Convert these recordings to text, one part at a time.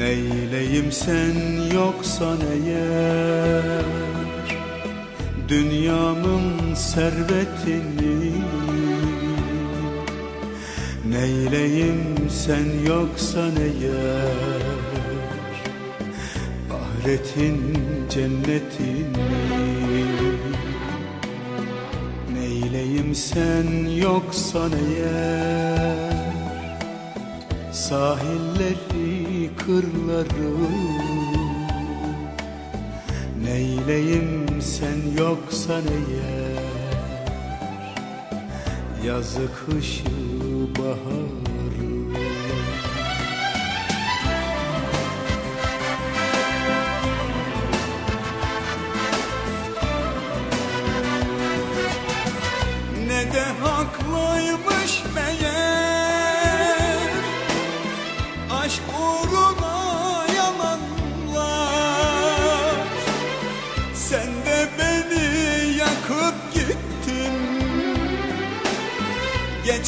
Neyleyim sen yoksan eğer Dünyamın servetini. Neyleyim sen yoksan eğer Ahiretin cennetini. Neyleyim sen yoksan eğer Sahilleri, kırları Neyleyim sen yoksan eğer Yazı, kışı, baharı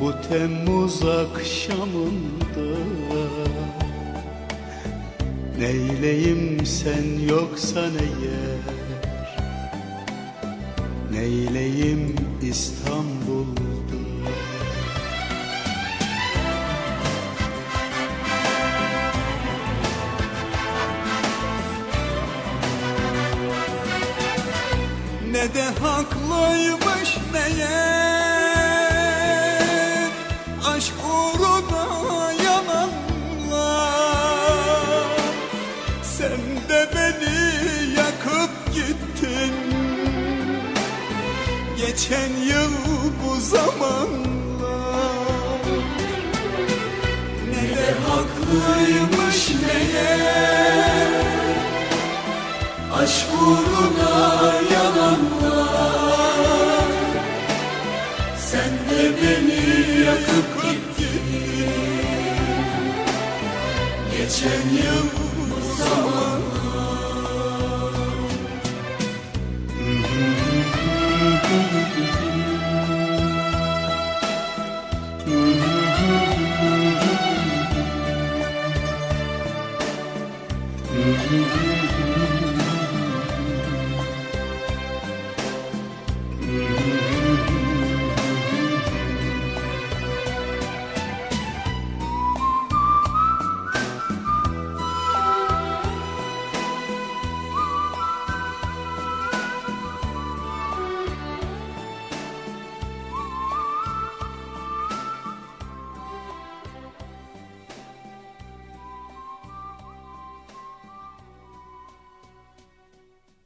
bu Temmuz akşamında Neyleyim sen yoksan eğer Neyleyim İstanbul'da? Ne de haklıymış meğer Aşk uğruna yalanlar. Sen de beni yakıp gittin. Geçen yıl bu zamanlar. Ne de haklıymış meğer Aşk uğruna yalanlar gitti Geçen yıl bu zamanlar